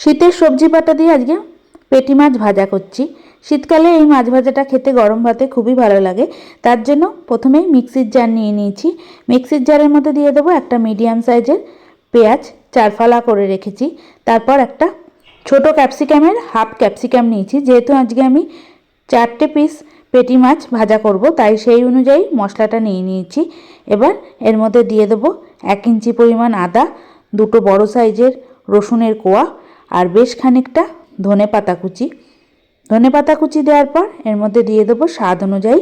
শীতের সবজি পাতা দিয়ে আজকে পেটি মাছ ভাজা করছি। শীতকালে এই মাছ ভাজাটা খেতে গরম ভাতে খুবই ভালো লাগে। তার জন্য প্রথমেই মিক্সির জার নিয়ে নিয়েছি। মিক্সির জারের মধ্যে দিয়ে দেবো একটা মিডিয়াম সাইজের পেঁয়াজ, চারফালা করে রেখেছি। তারপর একটা ছোট ক্যাপসিকামের হাফ ক্যাপসিকাম নিয়েছি। যেহেতু আজকে আমি চারটে পিস পেটি মাছ ভাজা করব, তাই সেই অনুযায়ী মশলাটা নিয়ে নিয়েছি। এবার এর মধ্যে দিয়ে দেবো এক ইঞ্চি পরিমাণ আদা, দুটো বড় সাইজের রসুনের কোয়া আর বেশ খানিকটা ধনে পাতা কুচি। ধনে পাতা কুচি দেওয়ার পর এর মধ্যে দিয়ে দেবো স্বাদ অনুযায়ী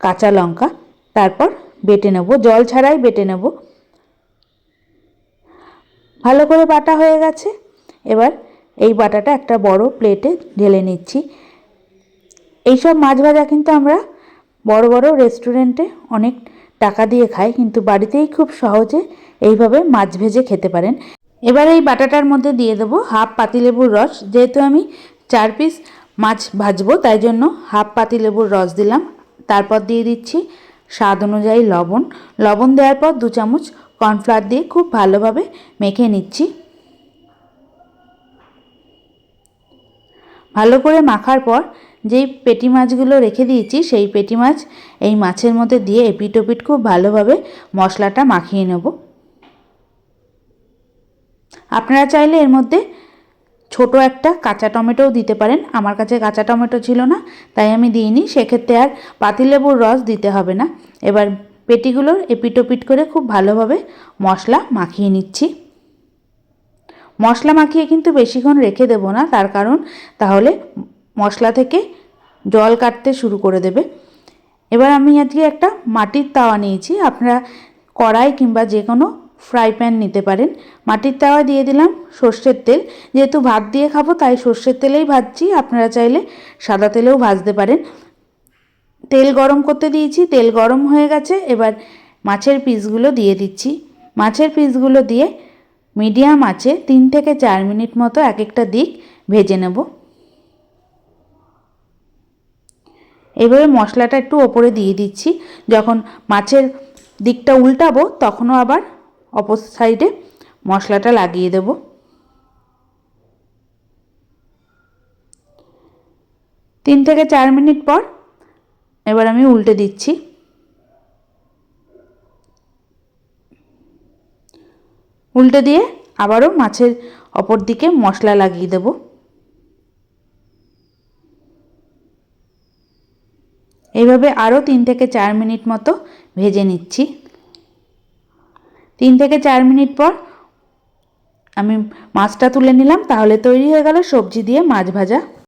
কাঁচা লঙ্কা। তারপর বেটে নেব, জল ছাড়াই বেটে নেব। ভালো করে বাটা হয়ে গেছে। এবার এই বাটাটা একটা বড় প্লেটে ঢেলে নিচ্ছি। এইসব মাছ ভাজা কিন্তু আমরা বড় বড় রেস্টুরেন্টে অনেক টাকা দিয়ে খাই, কিন্তু বাড়িতেই খুব সহজে এইভাবে মাছ ভেজে খেতে পারেন। এবার এই বাটাটার মধ্যে দিয়ে দেবো হাফ পাতিলেবুর রস। যেহেতু আমি চার পিস মাছ ভাজবো, তাই জন্য হাফ পাতিলেবুর রস দিলাম। তারপর দিয়ে দিচ্ছি স্বাদ অনুযায়ী লবণ। লবণ দেওয়ার পর দু চামচ কর্নফ্লাওয়ার দিয়ে খুব ভালোভাবে মেখে নিচ্ছি। ভালো করে মাখার পর যেই পেটি মাছগুলো রেখে দিয়েছি, সেই পেটি মাছ এই মাছের মধ্যে দিয়ে এপিট ওপিট খুব ভালোভাবে মশলাটা মাখিয়ে নেব। আপনারা চাইলে এর মধ্যে ছোট একটা কাঁচা টমেটোও দিতে পারেন। আমার কাছে কাঁচা টমেটো ছিল না, তাই আমি দিইনি। সেক্ষেত্রে আর পাতিলেবুর রস দিতে হবে না। এবার পেটিগুলোর এপিট ওপিট করে খুব ভালোভাবে মশলা মাখিয়ে নিচ্ছি। মশলা মাখিয়ে কিন্তু বেশিক্ষণ রেখে দেবো না, তার কারণ তাহলে মশলা থেকে জল কাটতে শুরু করে দেবে। এবার আমি আজকে একটা মাটির তাওয়া নিয়েছি। আপনারা কড়াই কিংবা যে কোনো ফ্রাই প্যান নিতে পারেন। মাটির তাওয়া দিয়ে দিলাম, সর্ষের তেল। যেহেতু ভাত দিয়ে খাব, তাই সর্ষের তেলেই ভাজছি। আপনারা চাইলে সাদা তেলেও ভাজতে পারেন। তেল গরম করতে দিয়েছি, তেল গরম হয়ে গেছে। এবার মাছের পিসগুলো দিয়ে দিচ্ছি। মাছের পিসগুলো দিয়ে মিডিয়াম আছে তিন থেকে চার মিনিট মতো এক একটা দিক ভেজে নেব। এভাবে মশলাটা একটু ওপরে দিয়ে দিচ্ছি। যখন মাছের দিকটা উল্টাবো, তখনও আবার অপর সাইডে মশলাটা লাগিয়ে দেব। তিন থেকে চার মিনিট পর এবার আমি উল্টে দিচ্ছি। উল্টে দিয়ে আবারও মাছের অপর দিকে মশলা লাগিয়ে দেব। এইভাবে আরও তিন থেকে চার মিনিট মতো ভেজে নিচ্ছি। তিন থেকে চার মিনিট পর আমি মাছটা তুলে নিলাম, তাহলে তৈরি হয়ে গেল সবজি দিয়ে মাছ ভাজা।